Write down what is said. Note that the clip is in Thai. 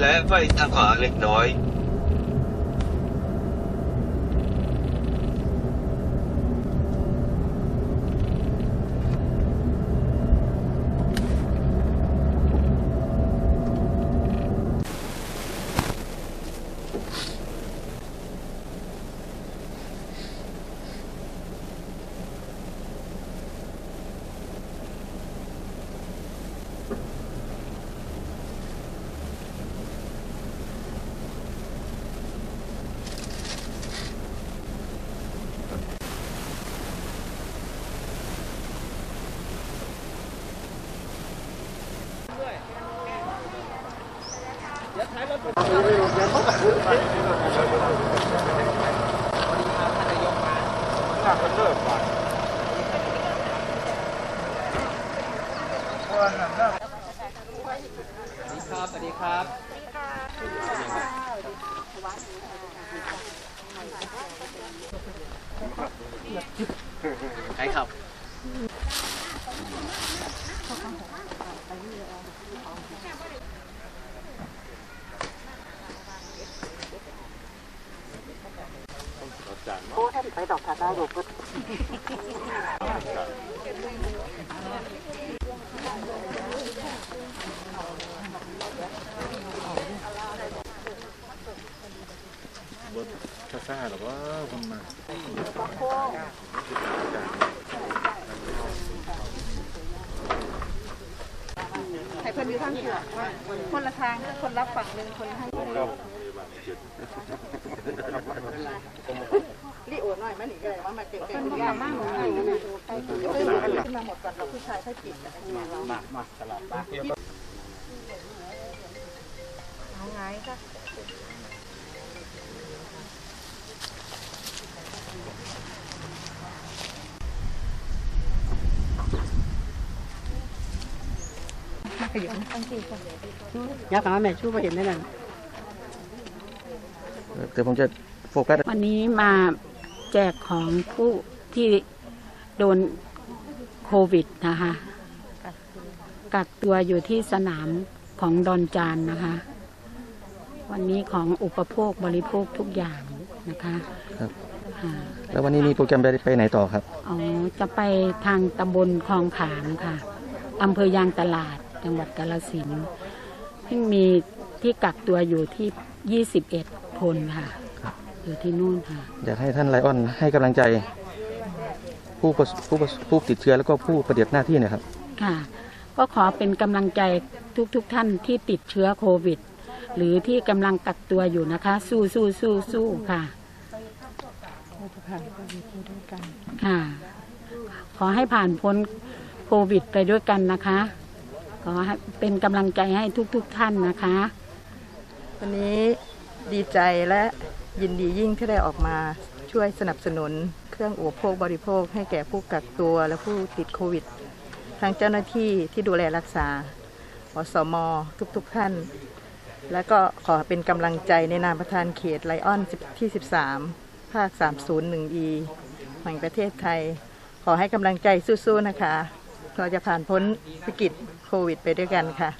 และไปทางขวาเล็กน้อย ครับสวัสดีครับใครครับ ไปดอกทาตาดูก็บดาร่าหรือว่าคนมาให้เพื่อนอยู่ข้างเถื่อคนละทางคนรับฝั่งหนึ่งคนข้าง Thank. น่อยมันอีกเลยว่ามาเก่งๆยามากหน่อยนะขึ้นมาหมดก่อนเราผู้ชายค่อยปิดอะไรอย่ามามาสลับมาเอาไงก็ยักษ์มาแม่ชู้ไปเห็นได้นั่นเดี๋ยวผมจะโฟกัสวันนี้มา แจกของผู้ที่โดนโควิดนะคะกักตัวอยู่ที่สนามของดอนจานนะคะ วันนี้ของอุปโภคบริโภคทุกอย่างนะคะครับอ่าแล้ววันนี้มีโปรแกรมไปไปไหนต่อครับอ๋อจะไปทางตำบลคลองขามค่ะอำเภอยางตลาดจังหวัดกาลสินธุ์ซึ่งมีที่กักตัวอยู่ที่ 21 คนค่ะ อยู่ที่นู่นค่ะ อยากให้ท่านไลออนให้กำลังใจ ผู้ประสผู้ประสผู้ติดเชื้อแล้วก็ผู้ปฏิบัติหน้าที่เนะครับ ค่ะ ก็ขอเป็นกำลังใจทุกๆทท่านที่ติดเชื้อโควิด หรือที่กำลังกักตัวอยู่นะคะ สู้สู้สู้สู้ค่ะค่ะ ขอให้ผ่านพ้นโควิดไปด้วยกันนะคะขอให้เป็นกำลังใจให้ทุกๆทท่านนะคะ วันนี้ดีใจและ ยินดียิ่งที่ได้ออกมาช่วยสนับสนุนเครื่องอุปโภคบริโภค ให้แก่ผู้กักตัวและผู้ติดโควิด ทางเจ้าหน้าที่ที่ดูแลรักษาอสมทุกๆท่าน และก็ขอเป็นกำลังใจในนามประธานเขตไลออนที่ 13 ภาค 301E แห่งประเทศไทย ขอให้กำลังใจสู้ๆนะคะ เราจะผ่านพ้นวิกฤตโควิดไปด้วยกันค่ะ